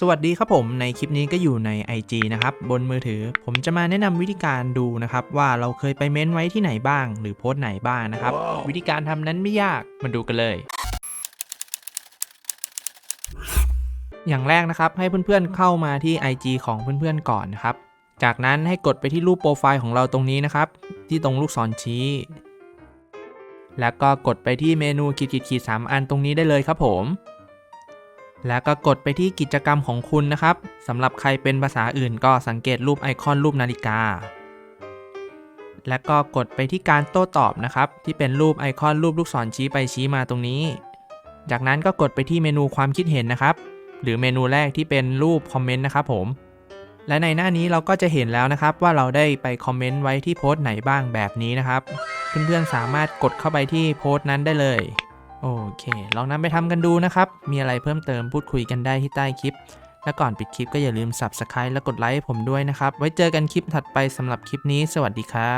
สวัสดีครับผมในคลิปนี้ก็อยู่ใน IG นะครับ บนมือถือ ผมจะมาแนะนำวิธีการดูนะครับ ว่าเราเคยไปเม้นไว้ที่ไหนบ้าง หรือโพสต์ไหนบ้างนะครับวิธีการทำนั้นไม่ยากมาดูกันเลย อย่างแรกนะครับ ให้เพื่อนๆเข้ามาที่ IG ของเพื่อนๆก่อนนะครับ จากนั้นให้กดไปที่รูปโปรไฟล์ของเราตรงนี้นะครับ ที่ตรงลูกศรชี้ แล้วก็กดไปที่เมนูขีดขีดขีดสามอันตรงนี้ได้เลยครับผม แล้วก็กดไปที่กิจกรรมของคุณนะครับสำหรับใครเป็นภาษาอื่นก็สังเกตรูปไอคอนรูปนาฬิกา แล้วก็กดไปที่การโต้ตอบนะครับที่เป็นรูปไอคอนรูปลูกศรชี้ไปชี้มาตรงนี้ จากนั้นก็กดไปที่เมนูความคิดเห็นนะครับ หรือเมนูแรกที่เป็นรูปคอมเมนต์นะครับผมและในหน้านี้เราก็จะเห็นแล้วนะครับว่าเราได้ไปคอมเมนต์ไว้ที่โพสต์ไหนบ้างแบบนี้นะครับ เพื่อนๆสามารถกดเข้าไปที่โพสต์นั้นได้เลย โอเค ลองนำไปทำกันดูนะครับ มีอะไรเพิ่มเติมพูดคุยกันได้ที่ใต้คลิป และก่อนปิดคลิปก็อย่าลืม Subscribe และกดไลค์ให้ผมด้วยนะครับ ไว้เจอกันคลิปถัดไปสำหรับคลิปนี้ สวัสดีครับ